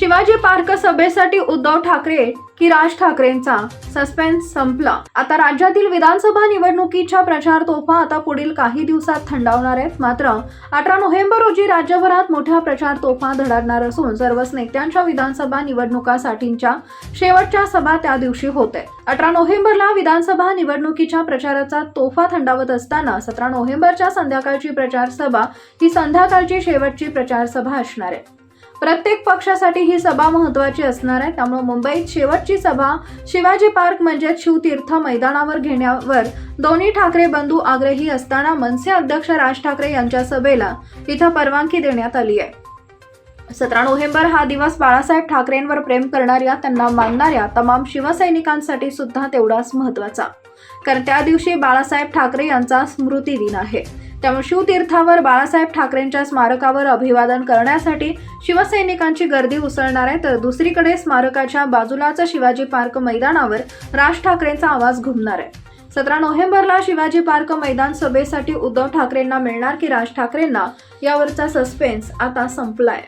Shivaji park सभेसाठी उद्धव ठाकरे की Raj ठाकरेंचा. Suspense संपला. आता राज्यातील विधानसभा निवडणुकीच्या प्रचार तोफा आता पुढील काही दिवसात थंडावणार आहेत. मात्र अठरा नोव्हेंबर रोजी राज्यभरात मोठ्या प्रचार तोफा धडाडणार असून सर्वच नेत्यांच्या विधानसभा निवडणुकासाठीच्या शेवटच्या सभा त्या दिवशी होते. अठरा नोव्हेंबरला विधानसभा निवडणुकीच्या प्रचाराचा तोफा थंडावत असताना सतरा नोव्हेंबरच्या संध्याकाळची प्रचार सभा ही संध्याकाळची शेवटची प्रचार सभा असणार आहे. प्रत्येक पक्षासाठी ही सभा महत्वाची असणार आहे. त्यामुळे मुंबईत शेवटची सभा शिवाजी पार्क म्हणजे शिवतीर्थ मैदानावर घेण्यावर दोन्ही ठाकरे बंधू आग्रही असताना मनसे अध्यक्ष राज ठाकरे यांच्या सभेला इथं परवानगी देण्यात आली आहे. सतरा नोव्हेंबर हा दिवस बाळासाहेब ठाकरेंवर प्रेम करणाऱ्या त्यांना मानणाऱ्या तमाम शिवसैनिकांसाठी सुद्धा तेवढाच महत्त्वाचा कारण त्या दिवशी बाळासाहेब ठाकरे यांचा स्मृती दिन आहे. त्यामुळे शिवतीर्थावर बाळासाहेब ठाकरेंच्या स्मारकावर अभिवादन करण्यासाठी शिवसैनिकांची गर्दी उसळणार आहे तर दुसरीकडे स्मारकाच्या बाजूलाच शिवाजी पार्क मैदानावर राज ठाकरेंचा आवाज घुमणार आहे. सतरा नोव्हेंबरला शिवाजी पार्क मैदान सभेसाठी उद्धव ठाकरेंना मिळणार की राज ठाकरेंना? यावरचा सस्पेन्स आता संपलाय.